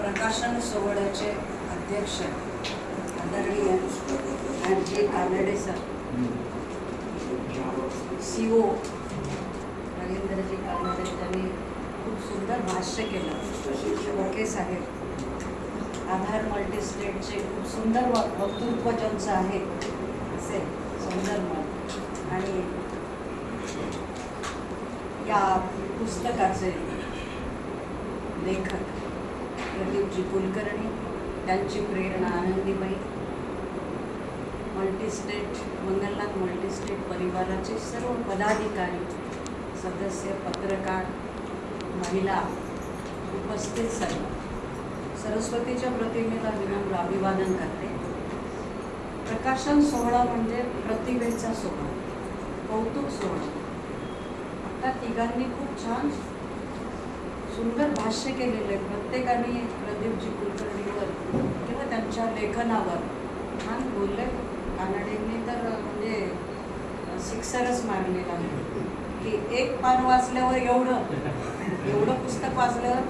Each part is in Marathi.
प्रकाशन सोहळ्याचे अध्यक्ष आदरणीय आणखी कानडे सर. सी ओ नरेंद्रजी कानडे त्यांनी खूप सुंदर भाष्य केलं. ओके साहेब. आधार मल्टीस्टेटचे खूप सुंदर व- वक्तृत्व ज्यांचं आहे असे सुंदर मत. आणि या पुस्तकाचे लेखक प्रदीपजी कुलकर्णी त्यांची प्रेरणा आनंदीबाई. मल्टीस्टेट मंगलनाथ मल्टीस्टेट परिवाराचे सर्व पदाधिकारी सदस्य पत्रकार महिला उपस्थित सर्व. सरस्वतीच्या प्रतिमेला विनम्र अभिवादन करते. प्रकाशन सोहळा म्हणजे प्रतिभेचा सोहळा कौतुक सोहळा. आता तिघांनी खूप छान सुंदर भाष्य केलेलं आहे प्रत्येकाने प्रदीपजी कुलकर्णीवर किंवा त्यांच्या लेखनावर छान बोलले. कानडेंनी तर म्हणजे सिक्सरच मारलेला आहे. की एक पान वाचल्यावर एवढं एवढं पुस्तक वाचलं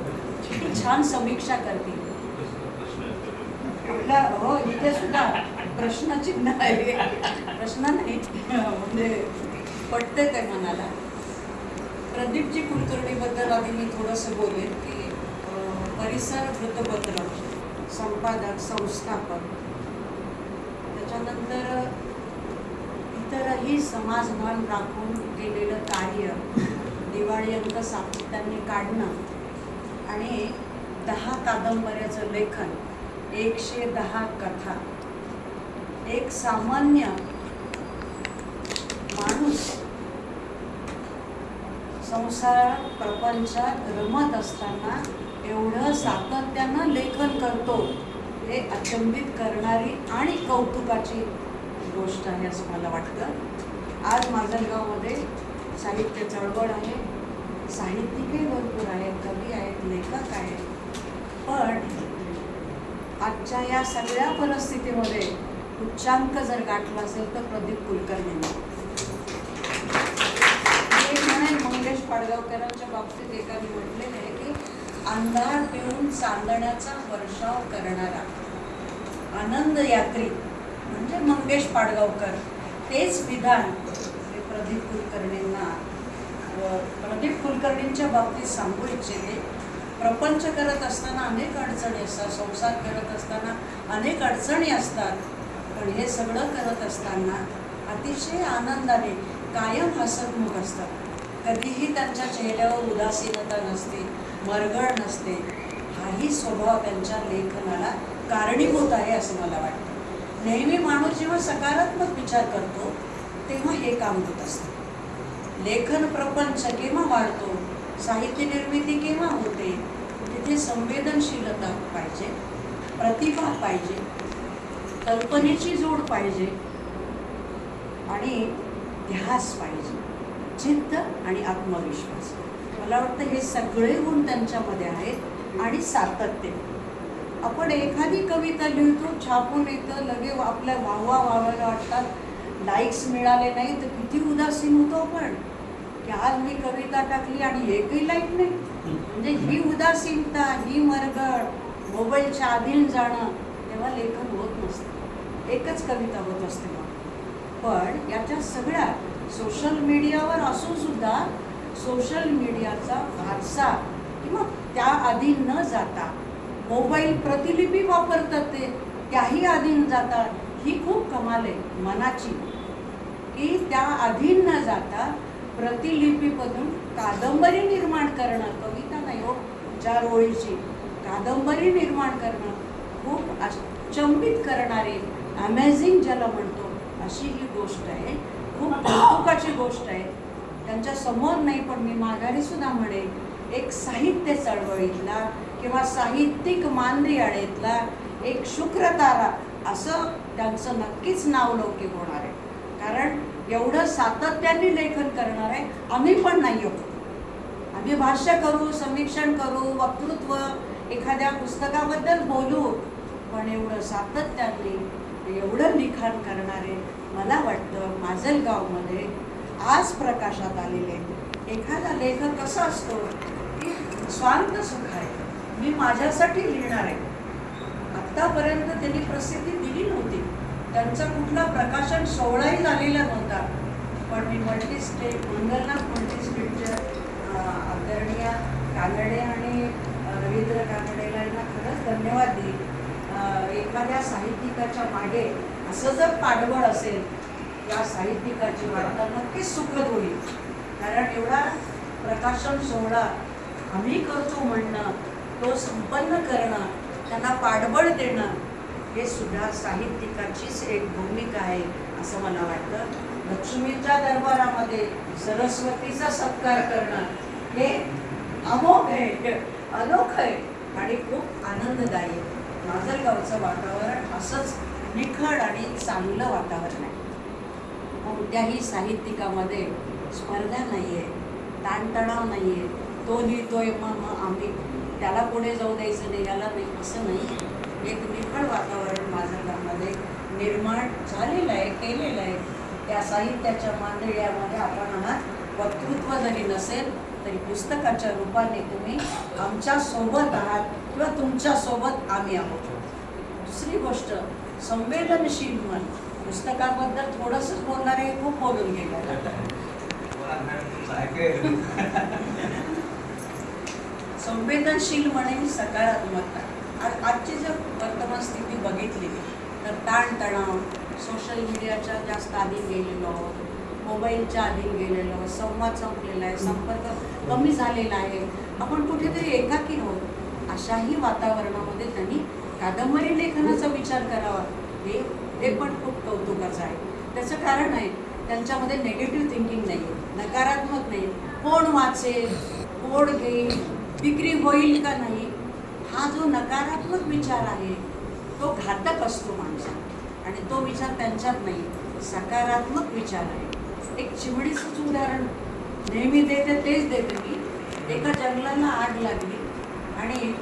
किती छान समीक्षा करतील आपला हो इथे सुद्धा प्रश्नचिन्ह आहे. प्रश्न नाही म्हणजे पटते ते मनाला. प्रदीपजी कुलकर्णीबद्दल आधी मी थोडंसं बोलेन की परिसर वृत्तपत्र संपादक संस्थापक त्याच्यानंतर इतरही समाजभान राखून केलेलं कार्य दिवाळी अंक सातत्याने काढणं आणि दहा कादंबऱ्याचं लेखन एकशे दहा कथा. एक सामान्य माणूस संसारात प्रपंचात रमत असताना एवढं सातत्यानं लेखन करतो हे अचंबित करणारी आणि कौतुकाची गोष्ट आहे असं मला वाटतं. आज माजलगावमध्ये साहित्य चळवळ आहे साहित्यिकही भरपूर आहेत कवी आहेत लेखक आहेत. पण आजच्या या सगळ्या परिस्थितीमध्ये उच्चांक जर गाठला असेल तर प्रदीप कुलकर्णींनी मी म्हणेन मंगेश पाडगावकरांच्या बाबतीत एका म्हटलेलं आहे की अंधार पिऊन चांदण्याचा वर्षाव करणारा आनंद यात्री म्हणजे मंगेश पाडगावकर. तेच विधान हे प्रदीप कुलकर्णींना प्रदीप कुलकर्णींच्या बाबतीत सांगू इच्छिते. प्रपंच करत असताना अनेक अडचणी असतात संसार करत असताना अनेक अडचणी असतात पण हे सगळं करत असताना अतिशय आनंदाने कायम हसतमुख असतात. कधीही त्यांच्या चेहऱ्यावर उदासीनता नसते मरगळ नसते. हाही स्वभाव त्यांच्या लेखनाला कारणीभूत आहे असं मला वाटतं. नेहमी माणूस जेव्हा सकारात्मक विचार करतो तेव्हा हे काम होत असतं. लेखन प्रपंच केव्हा वाढतो साहित्य निर्मिती केव्हा होते तिथे संवेदनशीलता पाहिजे प्रतिभा पाहिजे कल्पनेची जोड पाहिजे आणि ध्यास पाहिजे. जिद्द आणि आत्मविश्वास. मला वाटतं हे सगळे गुण त्यांच्यामध्ये आहेत आणि सातत्य. आपण एखादी कविता लिहितो छापून येतं लगे आपल्या वाहवा वाहायला वाटतात. लाईक्स मिळाले नाही तर किती उदासीन होतो आपण. की आज मी कविता टाकली आणि एकही लाईक नाही. म्हणजे ही उदासीनता ही मरगळ मोबाईलच्या आधीन जाणं तेव्हा लेखन होत नसतं. एकच कविता होत असते. पण याच्या सगळ्या सोशल मीडियावर असून सुद्धा सोशल मीडियाचा फारसा किंवा त्या आधी न जाता मोबाईल प्रतिलिपी वापरतात ते त्याही आधीन जातात ही खूप कमाल आहे मनाची. की त्या अधीन न जाता प्रतिलिपीमधून कादंबरी निर्माण करणं कविता नाही हो चार ओळीची कादंबरी निर्माण करणं खूप अचंबित करणारी अमेझिंग ज्याला म्हणतो अशी ही गोष्ट आहे. खूप कौतुकाची गोष्ट आहे. त्यांच्यासमोर नाही पण मी माघारी सुद्धा म्हणेन एक साहित्य चळवळीतला किंवा साहित्यिक मांद्रियाळेतला एक शुक्रतारा असं त्यांचं नक्कीच नावलौकिक होणार आहे. कारण एवढं सातत्याने लेखन करणार आहे आम्ही पण नाही आहोत. आम्ही भाष्य करू समीक्षण करू वक्तृत्व एखाद्या पुस्तकाबद्दल बोलू पण एवढं सातत्याने एवढं लिखाण करणारे मला वाटतं माजलगावमध्ये आज प्रकाशात आलेले एखादा लेखक कसा असतो की स्वांत सुख आहे मी माझ्यासाठी लिहिणार आहे. आत्तापर्यंत त्यांनी प्रसिद्धी दिली नव्हती. त्यांचा कुठला प्रकाशन सोहळाही झालेला नव्हता. पण मी मल्टी स्टेट मंगलनाथ मल्टी स्टेटच्या आदरणीय कानडे आणि रवींद्र कानडेला यांना खरंच धन्यवाद देईल एखाद्या साहित्यिकाच्या मागे असं जर पाठबळ असेल या साहित्यिकाची वार्ता नक्कीच सुखद होईल. कारण एवढा प्रकाशन सोहळा आम्ही करतो म्हणणं तो संपन्न करणं त्यांना पाठबळ देणं हे सुद्धा साहित्यिकाचीच एक भूमिका आहे असं मला वाटतं. लक्ष्मीच्या दरबारामध्ये सरस्वतीचा सत्कार करणं हे अमोघ आहे अनोख आहे आणि खूप आनंददायी आहे. माजलगावचं वातावरण असंच निखळ आणि चांगलं वातावरण आहे. कोणत्याही साहित्यिकामध्ये स्पर्धा नाही आहे ताणतणाव नाही आहे तो लिहितोय मग मग आम्ही त्याला पुढे जाऊ द्यायचं नाही याला नाही असं नाही एक निखळ वातावरण माजलगावमध्ये निर्माण झालेलं आहे केलेलं आहे. त्या साहित्याच्या मांडळ्यामध्ये आपण आहात वक्तृत्व जरी नसेल तरी पुस्तकाच्या रूपाने तुम्ही आमच्यासोबत आहात किंवा तुमच्यासोबत आम्ही आहोत. दुसरी गोष्ट संवेदनशील मन. पुस्तकाबद्दल थोडंसंच बोलणार आहे खूप बोलून गेलं संवेदनशील म्हणे सकारात्मकता आज आजची जर वर्तमान स्थिती बघितली तर ताणतणाव सोशल मीडियाच्या जास्त आधी गेलेलो आहोत. मोबाईलच्या अधीन गेलेलो संवाद संपलेला आहे संपर्क कमी झालेला आहे. आपण कुठेतरी एकाकी आहोत. अशाही वातावरणामध्ये त्यांनी कादंबरी लेखनाचा विचार करावा. हे हे पण खूप कौतुकाचं आहे. त्याचं कारण आहे त्यांच्यामध्ये नेगेटिव्ह थिंकिंग नाही आहे नकारात्मक नाही कोण वाचेल कोण घेईल विक्री होईल का नाही हा जो नकारात्मक विचार आहे तो घातक असतो माणसाला आणि तो विचार त्यांच्यात नाही सकारात्मक विचार आहे. एक चिमणीचंच उदाहरण. नेहमी देते तेच देते मी. एका जंगलाला आग लागली आणि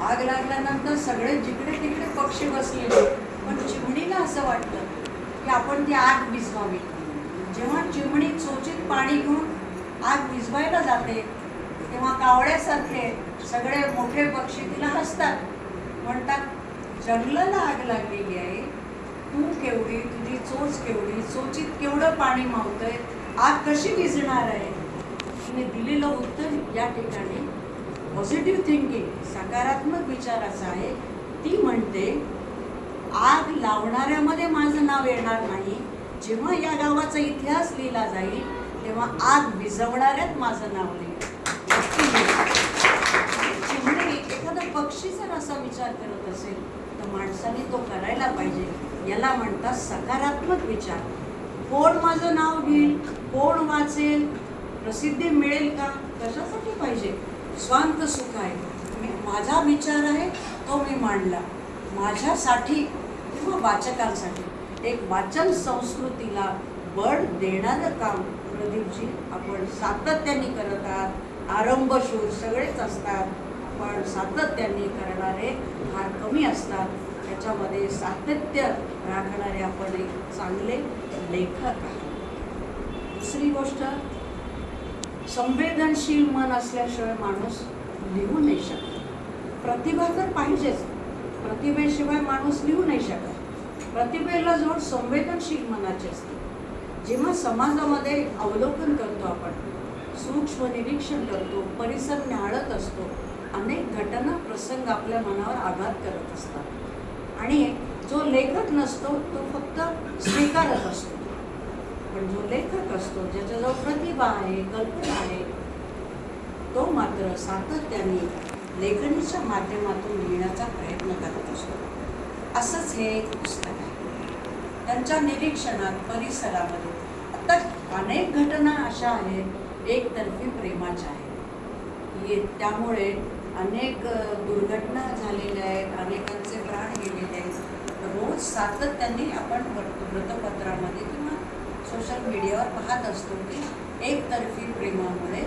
आग लागल्यानंतर सगळे जिकडे तिकडे पक्षी बसलेले. पण चिमणीला असं वाटलं की आपण ती आग विझवावी जेव्हा चिमणी चोचीत पाणी घेऊन आग विझवायला जाते तेव्हा कावळ्यासारखे सगळे मोठे पक्षी तिला हसतात. म्हणतात जंगलाला आग लागलेली आहे. तू केवढी तुझी चोच केवढी चोचीत केवढं पाणी मावतंय आग कशी विझणार आहे? तिने दिलेलं उत्तर या ठिकाणी पॉझिटिव्ह थिंकिंग सकारात्मक विचाराचा आहे. ती म्हणते आग लावणाऱ्यामध्ये माझं नाव येणार नाही. जेव्हा या गावाचा इतिहास लिहिला जाईल तेव्हा आग विझवणाऱ्यात माझं नाव लिहिलं चिमणी एखादा पक्षी जर असा विचार करत असेल तर माणसाने तो करायला पाहिजे. याला म्हणतात सकारात्मक विचार. कोण माझं नाव घेईल? कोण वाचेल? प्रसिद्धी मिळेल का? कशासाठी पाहिजे? स्वांत सुख आहे. मी माझा विचार आहे तो मी मांडला. माझ्यासाठी किंवा वाचकांसाठी. एक वाचन संस्कृतीला बळ देणारं काम प्रदीपजी आपण सातत्याने करत आहात. आरंभशूर सगळेच असतात. पण सातत्याने करणारे फार कमी असतात. त्याच्यामध्ये सातत्य राखणारे आपण एक चांगले लेखक आहात. दुसरी गोष्ट संवेदनशील मन असल्याशिवाय माणूस लिहू नाही शकत. प्रतिभा तर पाहिजेच. प्रतिभेशिवाय माणूस लिहू नाही शकत. प्रतिभेला जोड संवेदनशील मनाची असते. जेव्हा समाजामध्ये अवलोकन करतो आपण सूक्ष्म निरीक्षण करतो परिसर न्याळत असतो अनेक घटना प्रसंग आपल्या मनावर आघात करत असतात. आणि जो लेखक नसतो तो फक्त स्वीकारत असतो. पण जो लेखक असतो ज्याच्याजवळ प्रतिभा आहे कल्पना आहे तो मात्र सातत्याने लेखणीच्या माध्यमातून लिहिण्याचा प्रयत्न करत असतो. असंच हे एक पुस्तक आहे. त्यांच्या निरीक्षणात परिसरामध्ये आता अनेक घटना अशा आहेत एकतर्फी प्रेमाच्या आहेत. ये त्यामुळे अनेक दुर्घटना झालेल्या आहेत अनेकांचे प्राण गेलेले आहेत रोज सातत्याने आपण वृत्तपत्रामध्ये किंवा सोशल मीडियावर पाहत असतो की एकतर्फी प्रेमामुळे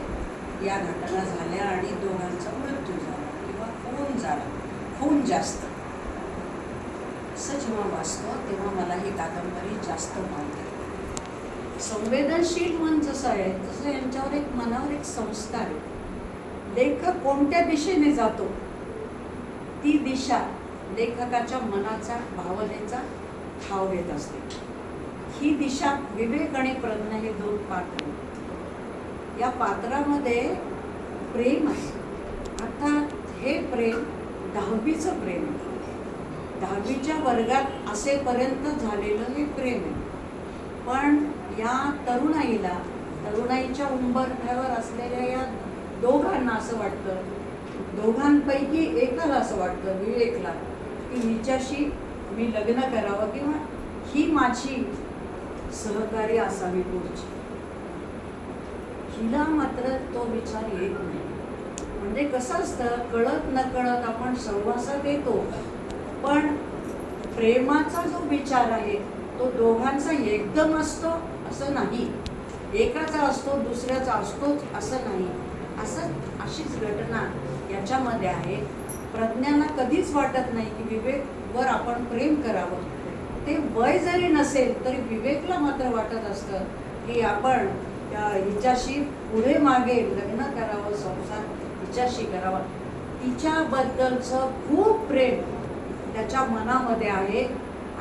या घटना झाल्या आणि दोघांचा मृत्यू झाला किंवा खून झाला. खून जास्त. असं जेव्हा वाचतो तेव्हा मला ही कादंबरी जास्त मानते. संवेदनशील मन जसं आहे तसं यांच्यावर एक मनावर एक संस्कार आहे. लेखक कोणत्या दिशेने जातो? ती दिशा. लेखकाच्या मनाचा भावनेचा ठाव घेत असते. ही दिशा विवेक आणि प्रज्ञा हे दोन पात्र या पात्रामध्ये प्रेम आहे. अर्थात हे प्रेम दहावीचं प्रेम आहे. दहावीच्या वर्गात असेपर्यंत झालेलं हे प्रेम आहे. पण या तरुणाईला तरुणाईच्या उंबरठ्यावर असलेल्या या दोघांना असं वाटतं दोघांपैकी एकाला असं वाटतं विवेकला. की हिच्याशी मी लग्न करावं किंवा ही माझी सहकारी असावी पुढची? हिला मात्र तो विचार येत नाही. म्हणजे कसं असतं कळत नकळत आपण सहवासात येतो. पण प्रेमाचा जो विचार आहे तो दोघांचा एकदम असतो असं नाही. एकाचा असतो दुसऱ्याचा असतोच असं नाही. असं अशीच घटना याच्यामध्ये आहे. प्रज्ञांना कधीच वाटत नाही की विवेकवर आपण प्रेम करावं. ते वय जरी नसेल तरी विवेकला मात्र वाटत असतं की आपण त्या हिच्याशी पुढे मागे लग्न करावं संसार हिच्याशी करावा. तिच्याबद्दलचं खूप प्रेम त्याच्या मनामध्ये आहे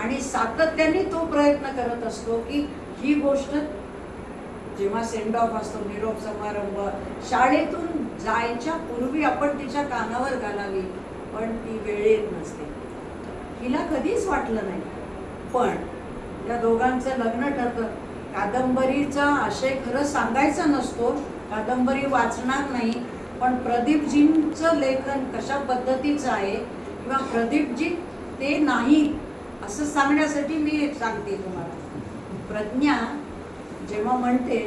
आणि सातत्याने तो प्रयत्न करत असतो की ही गोष्ट जेव्हा सेंड ऑफ असतो निरोप समारंभ शाळेतून जायच्या पूर्वी आपण तिच्या कानावर घालावी पण ती वेळेत नसते. हिला कधीच वाटलं नाही. पण या दोघांचं लग्न ठरतं कादंबरीचा आशय खरं सांगायचा नसतो. कादंबरी वाचणार नाही. पण प्रदीपजींचं लेखन कशा पद्धतीचं आहे किंवा प्रदीपजी ते नाही असं सांगण्यासाठी मी सांगते तुम्हाला. प्रज्ञा जेव्हा म्हणते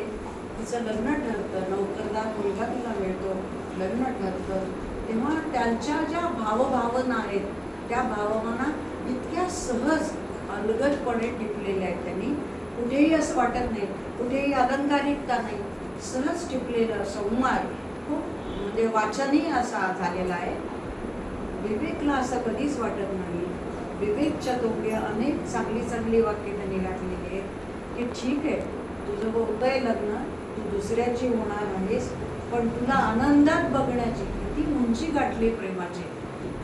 तिचं लग्न ठरतं नोकरदार मुलगा तिला मिळतो लग्न ठरतं. तेव्हा त्यांच्या ज्या भावभावना आहेत त्या भावभावना इतक्या सहज अलगदपणे टिपलेल्या आहेत त्यांनी. कुठेही असं वाटत नाही कुठेही अलंकारिकता नाही सहज टिपलेलं संवाद खूप म्हणजे वाचनही असा झालेला आहे. विवेकला असं कधीच वाटत नाही. विवेकच्या तोंडी अनेक चांगली चांगली वाक्य त्यांनी घातलेली आहेत. की ठीक आहे तुझं होतंय लग्न तू दुसऱ्याची होणार आहेस पण तुला आनंदात बघण्याची किती उंची गाठली प्रेमाची.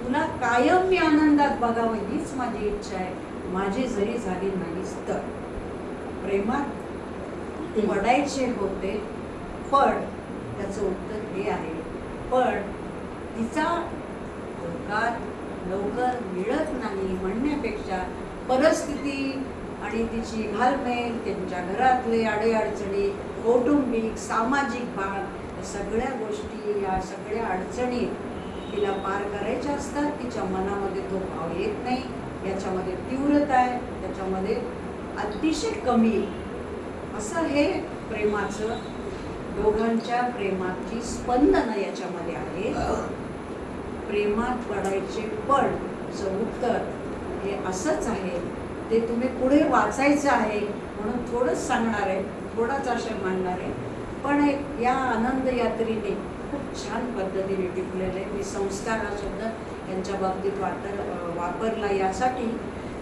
तुला कायम मी आनंदात बघावं हीच माझी इच्छा आहे. माझी जरी झाली नाहीस तर. प्रेमात पडायचे होते पण त्याचं उत्तर हे आहे. पण तिचा लवकर मिळत नाही म्हणण्यापेक्षा परिस्थिती आणि तिची घालमेल त्यांच्या घरातले अडेअडचणी कौटुंबिक सामाजिक भाग या सगळ्या गोष्टी या सगळ्या अडचणी तिला पार करायच्या असतात. तिच्या मनामध्ये तो भाव येत नाही. याच्यामध्ये तीव्रता आहे. त्याच्यामध्ये अतिशय कमी. असं हे प्रेमाचं दोघांच्या प्रेमाची स्पंदनं याच्यामध्ये आहे. प्रेमात पडायचे पण उत्तर हे असंच आहे. ते तुम्ही पुढे वाचायचं आहे म्हणून थोडंच सांगणार आहे थोडाच आशय मांडणार आहे. पण एक या आनंद यात्रेने खूप छान पद्धतीने टिपलेलं आहे. मी संस्कार हा शब्द यांच्या बाबतीत वाटर वापरला यासाठी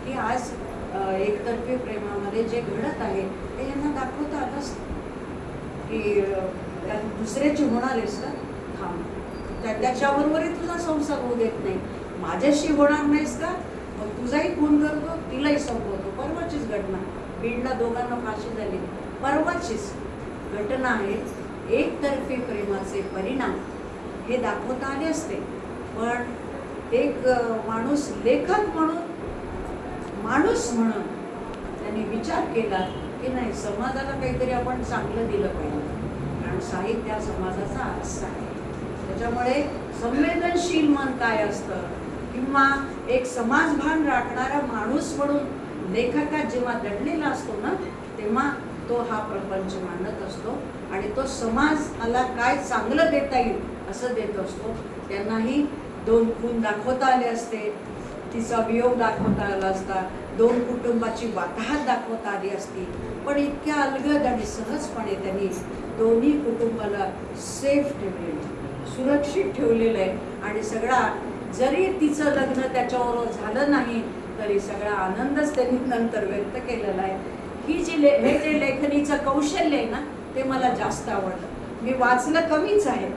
की आज एकतर्फी प्रेमामध्ये जे घडत आहे ते यांना दाखवता आलंच की दुसऱ्याची होणार आहेस का थांब त्याच्याबरोबरही तुझा संसार होऊ देत नाही. माझ्याशी होणार नाहीस का? मग तुझाही खून करतो तिलाही संपवतो. परवाचीच घटना. बीडला दोघांना फाशी झाली. परवाचीच घटना आहे. एकतर्फी प्रेमाचे परिणाम. हे दाखवता आले असते. पण एक माणूस लेखक म्हणून माणूस म्हणून त्यांनी विचार केला की नाही समाजाला काहीतरी आपण चांगलं दिलं पाहिजे. कारण साहित्य हा समाजाचा आरसा आहे. त्याच्यामुळे संवेदनशील मन काय असतं? किंवा एक समाजभान राखणारा माणूस म्हणून लेखकात जेव्हा दडलेला असतो ना तेव्हा तो हा प्रपंच मांडत असतो आणि तो समाजाला काय चांगलं देता येईल असं देत असतो. त्यांनाही दोन खून दाखवता आले असते तिचा वियोग दाखवता आला असता दोन कुटुंबाची वाताहत दाखवता आली असती. पण इतक्या अलगद आणि सहजपणे त्यांनी दोन्ही कुटुंबाला सेफ ठेवलेलं सुरक्षित ठेवलेलं आहे आणि सगळा जरी तिचं लग्न त्याच्याबरोबर झालं नाही तरी सगळा आनंदच त्यांनी नंतर व्यक्त केलेला आहे. ही जी ले हे जे लेखनीचं कौशल्य आहे ना ते मला जास्त आवडलं. मी वाचलं कमीच आहे.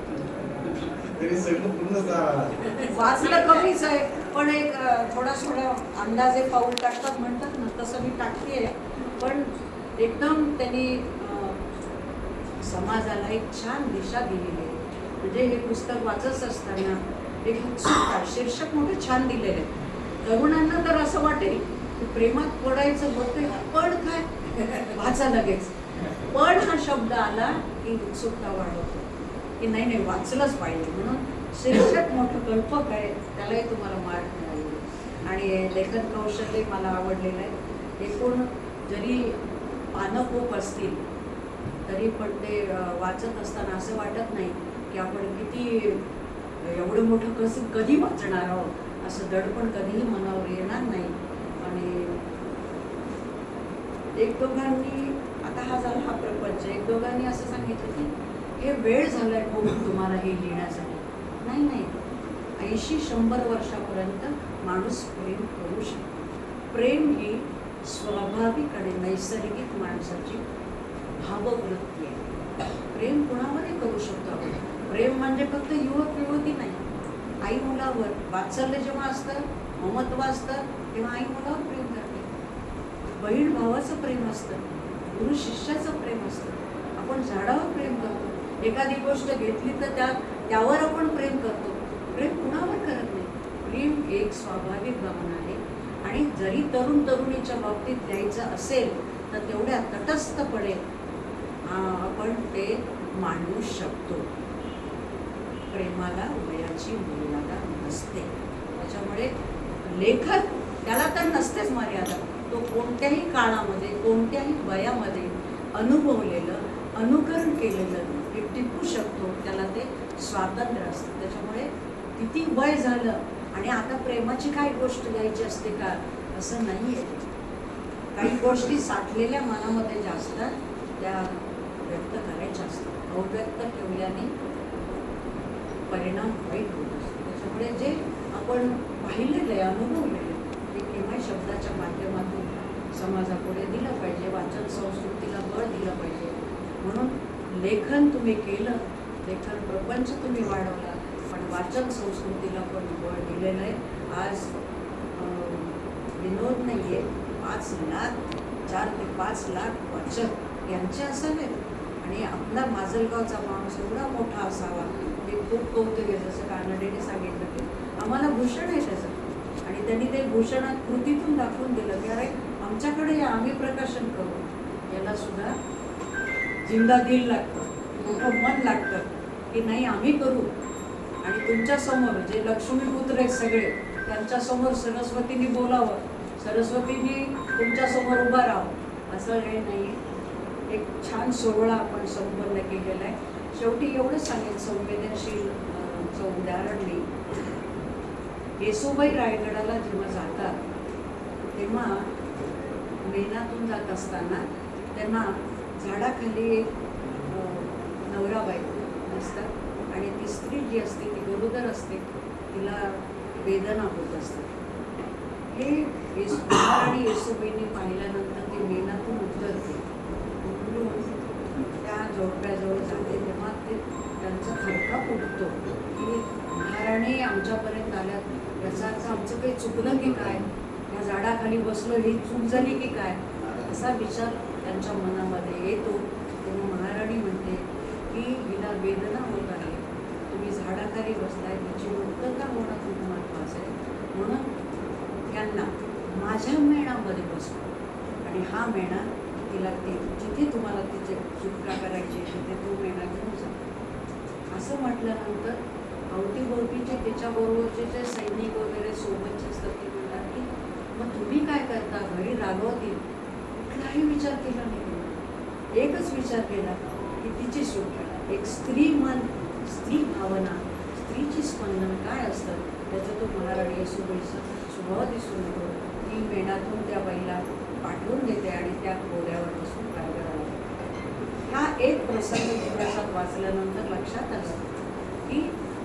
वाचलं कमीच आहे पण एक थोडा थोडा अंदाजे पाऊल टाकतात म्हणतात ना तसं मी टाकते पण एकदम त्यांनी समाजाला एक छान दिशा दिलेली आहे. म्हणजे हे पुस्तक वाचत असताना एक उत्सुकता शीर्षक मोठं छान दिलेलं आहे तरुणांना तर असं वाटेल की प्रेमात पडायचं होते पण काय? वाचा लगेच. पण हा शब्द आला की उत्सुकता वाढवतो. की नाही नाही वाचलंच पाहिजे म्हणून शीर्षक मोठं कल्पक आहे त्यालाही तुम्हाला मार्क मिळाले आणि लेखन कौशल्य मला आवडलेलं आहे. एकूण जरी पानं खूप असतील तरी पण ते वाचत असताना असं वाटत नाही की आपण किती एवढं मोठं कसं कधी वाचणार आहोत असं दडपण कधीही मनावर येणार नाही. आणि एक दोघांनी आता हा झाला हा प्रपंच. एक दोघांनी असं सांगितलं की हे वेळ झालाय बघून तुम्हाला हे लिहिण्यासाठी. नाही नाही. ऐंशी शंभर वर्षापर्यंत माणूस प्रेम करू शकतो. प्रेम ही स्वाभाविक आणि नैसर्गिक माणसाची भाववृत्ती आहे. प्रेम कुणावरही करू शकतो आपण? प्रेम म्हणजे फक्त युवक युवती नाही. आई मुलावर वात्सल्य जेव्हा असतं ममत्व असतं तेव्हा आई मुलावर प्रेम करते. बहीण भावाचं प्रेम असतं गुरु शिष्याचं प्रेम असतं. आपण झाडावर प्रेम करतो. एखादी गोष्ट घेतली तर त्या त्यावर आपण प्रेम करतो. प्रेम कुणावर करत नाही? प्रेम एक स्वाभाविक भावना आहे. आणि जरी तरुण तरुणीच्या बाबतीत द्यायचं असेल तर तेवढ्या तटस्थपणे आपण ते मांडू शकतो. प्रेमाला वयाची मर्यादा नसते. त्याच्यामुळे लेखक त्याला तर नसतेच मर्यादा. तो कोणत्याही काळामध्ये कोणत्याही वयामध्ये अनुभवलेलं अनुकरण केलेलं हे टिकू शकतो. त्याला ते स्वातंत्र्य असतं. त्याच्यामुळे किती वय झालं आणि आता प्रेमाची काय गोष्ट घ्यायची असते का? असं नाही आहे काही गोष्टी साठलेल्या मनामध्ये ज्या असतात त्या व्यक्त करायच्या असतात. अव्यक्त ठेवल्याने परिणाम वाईट होत असतो त्याच्यामुळे जे आपण पाहिलेलं आहे अनुभवलेलं आहे ते केव्हा शब्दाच्या माध्यमातून समाजापुढे दिलं पाहिजे वाचन संस्कृतीला बळ दिलं पाहिजे. म्हणून लेखन तुम्ही केलं लेखन प्रपंच तुम्ही वाढवला पण वाचन संस्कृतीला पण बळ दिलेलं आहे. आज विनोद नाही आहे पाच लाख चार ते पाच लाख वाचक यांचे असावेत. आणि आपला माजलगावचा माणूस एवढा मोठा असावा मी खूप कौतुक आहे जसं कानडेने सांगितलं की आम्हाला भूषण आहे त्याचं. आणि त्यांनी ते भूषणात कृतीतून दाखवून दिलं. की अरे आमच्याकडे आम्ही प्रकाशन करू. याला सुद्धा जिंदा दिल लागतं. मोठं मन लागतं की नाही आम्ही करू. आणि तुमच्यासमोर जे लक्ष्मीपुत्र आहेत सगळे त्यांच्यासमोर सरस्वतीने बोलावं. सरस्वतीने तुमच्यासमोर उभा राहावं. असं हे नाही. एक छान सोहळा आपण संपन्न केलेला आहे. शेवटी एवढंच सांगेन संवेदनशील उदाहरण मी येसुबाई रायगडाला जेव्हा जातात तेव्हा मेनातून जात असताना त्यांना झाडाखाली एक नवरा बायको असतात आणि ती स्त्री जी असते ती गरोदर असते तिला वेदना होत असते हे येसु आणि येसुबाईने पाहिल्यानंतर ते मेनातून उतरते. उतरून त्या जोडप्याजवळ जाते. त्यांचा थरका फुटतो. की महाराणी आमच्यापर्यंत आल्यात. याचा अर्थ आमचं काही चुकलं की काय? या झाडाखाली बसलो ही चूक झाली की काय? असा विचार त्यांच्या मनामध्ये येतो. तेव्हा महाराणी म्हणते की हिला वेदना होत आहे. तुम्ही झाडाखाली बसलाय तिची मुक्तता होणं खूप महत्त्वाचं आहे? म्हणून त्यांना माझ्या मेणामध्ये बसतो आणि हा मेणा तिला ते जिथे तुम्हाला तिचे सुटका करायची आहे, तिथे तो मेणा घेऊन जा असं म्हटल्यानंतर अवतीभोवतीचे त्याच्याबरोबरचे जे सैनिक वगैरे सोबतचे असतात ते म्हणतात की मग तुम्ही काय करता? घरी रागवतील कुठलाही विचार केला नाही एकच विचार केला की तिची सुटका एक स्त्री मन स्त्री भावना स्त्रीची स्पंदन काय असतं त्याचा तो महाराणी येसुबाईचा स्वभाव दिसून येतो. ती मेणातून त्या बाईला पाठवून देते आणि त्या कोऱ्यावर बसून हा एक प्रसंग इतिहासात वाचल्यानंतर लक्षात आलं की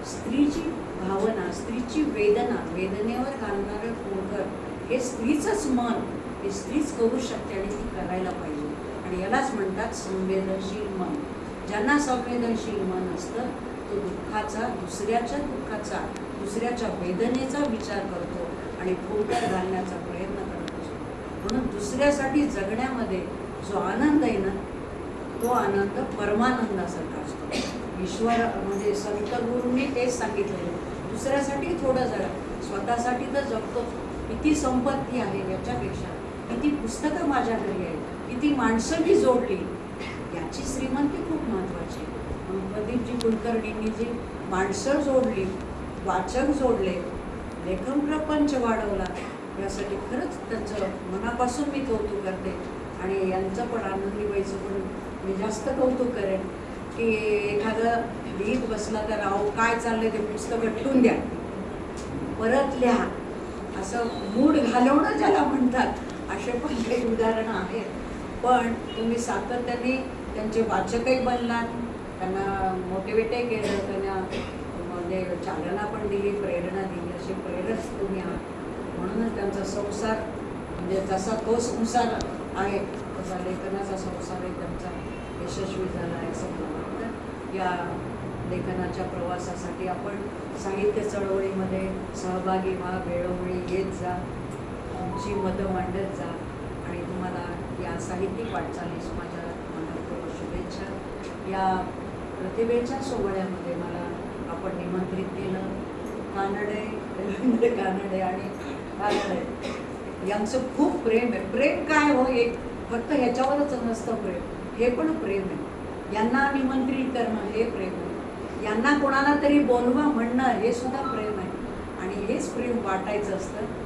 स्त्रीची भावना स्त्रीची वेदना वेदनेवर घालणारं पोकर हे स्त्रीचंच मन हे स्त्रीच करू शकते आणि ती करायला पाहिजे. आणि यालाच म्हणतात संवेदनशील मन. ज्यांना संवेदनशील मन असतं तो दुःखाचा दुसऱ्याच्या दुःखाचा दुसऱ्याच्या वेदनेचा विचार करतो आणि फुंकर घालण्याचा प्रयत्न करत असतो. म्हणून दुसऱ्यासाठी जगण्यामध्ये जो आनंद आहे ना तो आनंद परमानंदासारखा असतो. ईश्वर म्हणजे संत गुरूंनी तेच सांगितलेलं दुसऱ्यासाठी थोडं जरा स्वतःसाठी तर जगतो. किती संपत्ती आहे याच्यापेक्षा किती पुस्तकं माझ्या घरी आहेत किती माणसं मी जोडली याची श्रीमंती खूप महत्त्वाची आहे. प्रदीपजी कुलकर्णींनी जी माणसं जोडली वाचक जोडले लेखन प्रपंच वाढवला यासाठी खरंच त्यांचं मनापासून मी कौतुक करते. आणि यांचं पण आनंदीबाईचं पण मी जास्त कौतुक करेन की एखादं लिहित बसला तर अहो काय चाललंय ते पुस्तकं ठेवून द्या. परत लिहा. असं मूड घालवणं ज्याला म्हणतात असे पण काही उदाहरणं आहेत. पण तुम्ही सातत्याने त्यांचे वाचकही बनलात त्यांना मोटिवेटही केलं त्यांना म्हणजे चालना पण दिली प्रेरणा दिली असे प्रेरक तुम्ही आहात. म्हणूनच त्यांचा संसार म्हणजे जसा तो संसार आहे. तसा लेखनाचा संसार एक त्यांचा यशस्वी झाला आहे असं मला वाटतं. या लेखनाच्या प्रवासासाठी आपण साहित्य चळवळीमध्ये सहभागी व्हा वेळोवेळी येत जा तुमची मतं मांडत जा. आणि तुम्हाला या साहित्यिक वाटचालीस माझ्या मनापूर्वक शुभेच्छा. या प्रतिभेच्या सोहळ्यामध्ये मला आपण निमंत्रित केलं. कानडे रवींद्र कानडे आणि कानडे. यांचं खूप प्रेम आहे. प्रेम काय हो? एक फक्त ह्याच्यावरच नसतं प्रेम. हे पण प्रेम आहे. यांना निमंत्रित करणं हे प्रेम आहे. यांना कोणाला तरी बोलवा म्हणणं हे सुद्धा प्रेम आहे. आणि हेच प्रेम वाटायचं असतं.